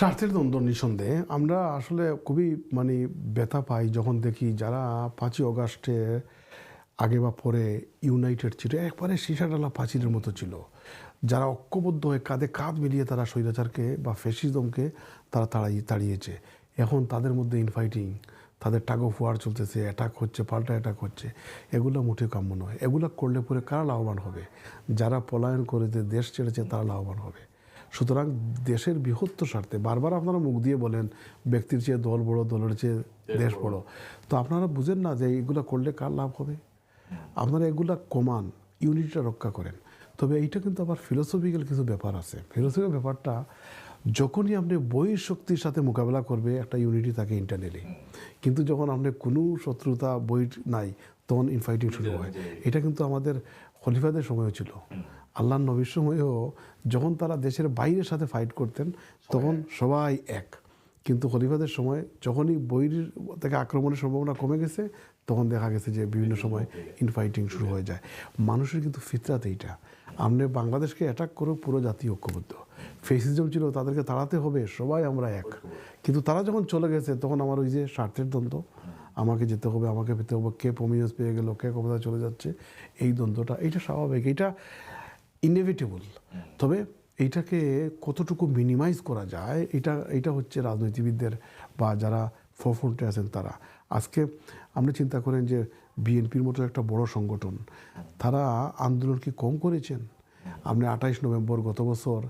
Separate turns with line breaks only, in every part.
স্বার্থের দ্বন্দ্ব নিঃসন্দেহে। আমরা আসলে খুবই মানে ব্যথা পাই যখন দেখি যারা পাঁচই অগাস্টে আগে বা পরে ইউনাইটেড ছিল, একবারে সীসাডালা পাঁচিলের মতো ছিল। যারা ঐক্যবদ্ধ হয়ে কাঁধে কাঁধ মিলিয়ে তারা স্বৈরাচারকে বা ফেসিজমকে তারা তাড়াই, তাড়িয়েছে। এখন তাদের মধ্যে ইনফাইটিং, তাদের টাগো ফুয়ার চলতেছে, অ্যাটাক হচ্ছে, পাল্টা অ্যাটাক হচ্ছে, এগুলো মোটেও কাম্য নয়। এগুলো করলে পরে কারা লাভবান হবে? যারা পলায়ন করেছে, দেশ ছেড়েছে, তারা লাভবান হবে। সুতরাং দেশের বৃহত্তর স্বার্থে বারবার আপনারা মুখ দিয়ে বলেন ব্যক্তির চেয়ে দল বড় দলের চেয়ে দেশ বড়। তো আপনারা বুঝেন না যে এইগুলো করলে কার লাভ হবে? আপনারা এগুলা কমান ইউনিটিটা রক্ষা করেন। তবে এইটা কিন্তু আবার ফিলোসফিক্যাল কিছু ব্যাপার আছে। ফিলোসফিক্যাল ব্যাপারটা যখনই আপনি বই শক্তির সাথে মোকাবেলা করবে একটা ইউনিটি থাকে ইন্টারনালি কিন্তু যখন আপনি কোনো শত্রুতা বই নাই তখন ইনফাইটিং শুরু হয়। এটা কিন্তু আমাদের খলিফাদের সময়ও ছিল। আল্লাহ নবীর সময়েও যখন তারা দেশের বাইরের সাথে ফাইট করতেন, তখন সবাই এক। কিন্তু খলিফাদের সময় যখনই বইর থেকে আক্রমণের সম্ভাবনা কমে গেছে, তখন দেখা গেছে যে বিভিন্ন সময় ইনফাইটিং শুরু হয়ে যায়। মানুষের কিন্তু ফিতরাত এইটা। আপনি বাংলাদেশকে অ্যাটাক করে, পুরো জাতি ঐক্যবদ্ধ। ফেসিজম ছিল, তাদেরকে তাড়াতে হবে, সবাই আমরা এক। কিন্তু তারা যখন চলে গেছে, তখন আমার ওই যে স্বার্থের দ্বন্দ্ব, আমাকে যেতে হবে, আমাকে পেতে হবে, কে পমিয়াস পেয়ে গেল, কে কোথায় চলে যাচ্ছে, এই দ্বন্দ্বটা, এইটা স্বাভাবিক। এইটা ইনএভিটেবল তবে এইটাকে কতটুকু মিনিমাইজ করা যায় এটা এটা হচ্ছে রাজনীতিবিদদের বা যারা ফরফ্রন্টে আছেন তারা। আজকে আপনি চিন্তা করেন যে বিএনপির মতো একটা বড় সংগঠন তারা আন্দোলন কি কম করেছেন? আপনি আঠাইশ নভেম্বর গত বছর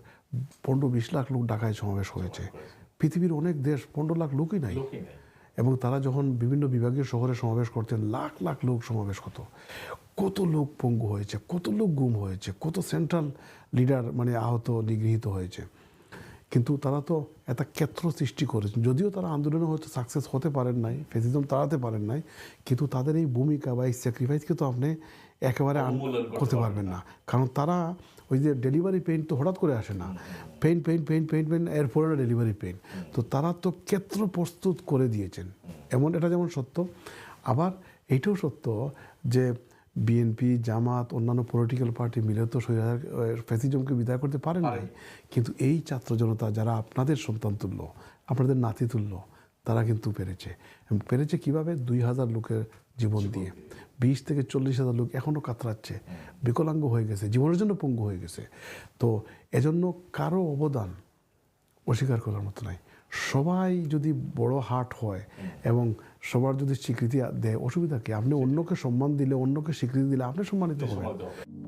পনেরো বিশ লাখ লোক ঢাকায় সমাবেশ হয়েছে। পৃথিবীর অনেক দেশ পনেরো লাখ লোকই নাই। এবং তারা যখন বিভিন্ন বিভাগীয় শহরে সমাবেশ করতেন লাখ লাখ লোক সমাবেশ হতো কত লোক পঙ্গু হয়েছে কত লোক গুম হয়েছে কত সেন্ট্রাল লিডার মানে আহত নিগৃহীত হয়েছে। কিন্তু তারা তো একটা ক্ষেত্র সৃষ্টি করেছে। যদিও তারা আন্দোলনে হয়তো সাকসেস হতে পারেন নাই ফেসিজম তাড়াতে পারেন নাই কিন্তু তাদের এই ভূমিকা বা এই স্যাক্রিফাইসকে তো আপনি একেবারে
করতে
পারবেন না। কারণ তারা ওই যে ডেলিভারি পেইন তো হঠাৎ করে আসে না। Pain pain pain pain pain এরপরে ডেলিভারি পেইন তো তারা তো ক্ষেত্র প্রস্তুত করে দিয়েছেন। এমন এটা যেমন সত্য। আবার এইটাও সত্য যে বিএনপি জামাত অন্যান্য পলিটিক্যাল পার্টি মিলে তো ফ্যাসিজমকে বিদায় করতে পারেন। নাই কিন্তু এই ছাত্র জনতা যারা আপনাদের সন্তান তুল্য আপনাদের নাতি তুল্য তারা কিন্তু পেরেছে। পেরেছে কীভাবে? দুই হাজার লোকের জীবন দিয়ে। বিশ থেকে চল্লিশ হাজার লোক এখনও কাতরাচ্ছে বিকলাঙ্গ হয়ে গেছে জীবনের জন্য পঙ্গু হয়ে গেছে। তো এজন্য কারও অবদান অস্বীকার করার মতো নাই। সবাই যদি বড় হাট হয় এবং সবার যদি স্বীকৃতি দেয় অসুবিধা কি? আপনি অন্যকে সম্মান দিলে অন্যকে স্বীকৃতি দিলে আপনি সম্মানিত হবেন।
হবে।